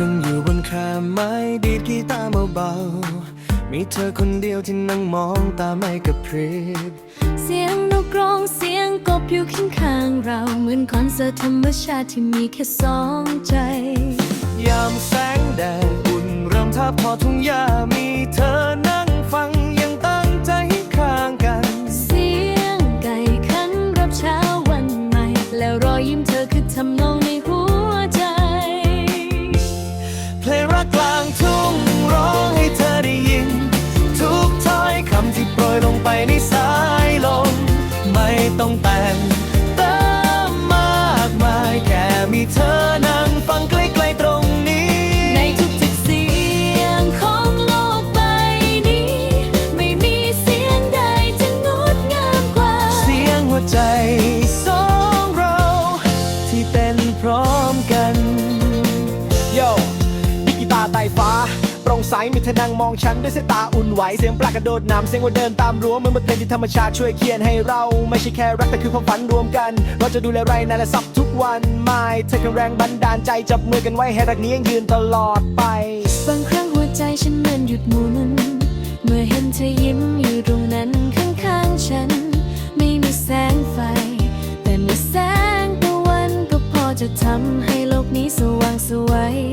นั่งอยู่บนคาไม้ดีดกีตาร์เบาๆ มีเธอคนเดียวที่นั่งมองตาไม่กระพริบ เสียงนกร้องเสียงกบอยู่ข้างข้างๆเรา เหมือนคอนเสิร์ตธรรมชาติที่มีแค่สองใจ ยามแสงแดดอุ่นเริ่มทับพอทุ่งหญ้ามีเธอนั่งฟังยังตั้งใจข้างกัน เสียงไก่ขันรับเช้าวันใหม่ แล้วรอยยิ้ม ค่มีเธอนั่งฟังใกล้ๆตรงนี้ ในทุกๆเสียงของโลกใบนี้ ไม่มีเสียงใดจะงดงามกว่า เสียงหัวใจ ใสมีเธอนั่งมองฉันด้วยสายตาอุ่นไหว เสียงปลากระโดดน้ำเสียงว่าเดินตามรั้วเหมือนบทเพลงที่ธรรมชาติช่วยเขียนให้เรา ไม่ใช่แค่รักแต่คือความฝันรวมกัน เราจะดูแลไรนั่นและซับทุกวันไม่เธอคือแรงบันดาลใจจับมือกันไว้ให้รักนี้ยังยืนตลอดไปบางครั้งหัวใจฉันมันหยุดหมุนเมื่อเห็นเธอยิ้มอยู่ตรงนั้นข้างๆฉัน ไม่มีแสงไฟ แต่มีแสงตะวันก็พอจะทำให้โลกนี้สว่างสวย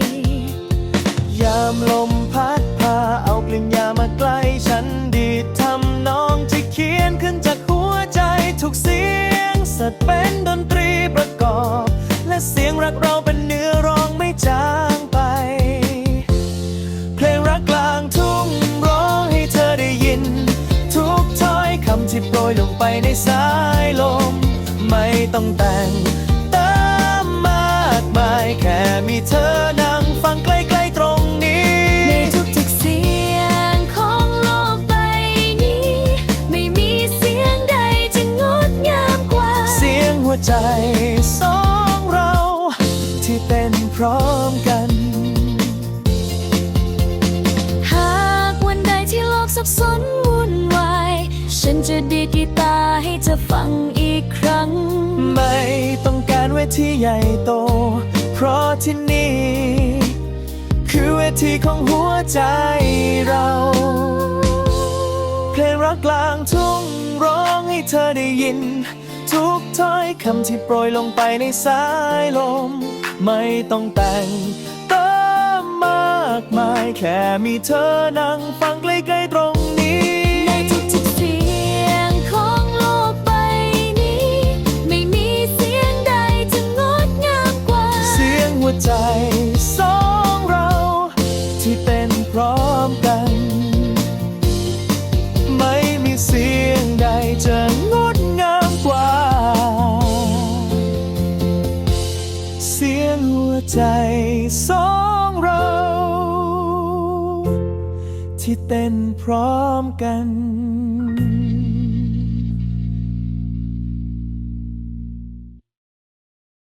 สัตว์เป็นดนตรีประกอบ และเสียงรักเราเป็นเนื้อร้องไม่จางไป เพลงรักกลางทุ่งร้องให้เธอได้ยิน ทุกถ้อยคำที่โปรยลงไปในสายลม ไม่ต้องแต่ง ใจสองเราที่เต้นพร้อมกัน หากวันใดที่โลกสับสนวุ่นวาย ฉันจะดีดกีตาร์ให้เธอฟังอีกครั้ง ไม่ต้องการเวทีใหญ่โต เพราะที่นี่ คือเวทีของหัวใจเรา เพลงรักกลางทุ่งร้องให้เธอได้ยิน ทุกถ้อยคำที่โปรยลงไปในสายลม ไม่ต้องแต่งเติมมากมาย แค่มีเธอนั่งฟังใกล้ๆตรงนี้ ในทุกๆเสียงของโลกใบนี้ ไม่มีเสียงใดจะงดงามกว่า เสียงหัวใจ วใจสองเรา ที่เต้นพร้อมกัน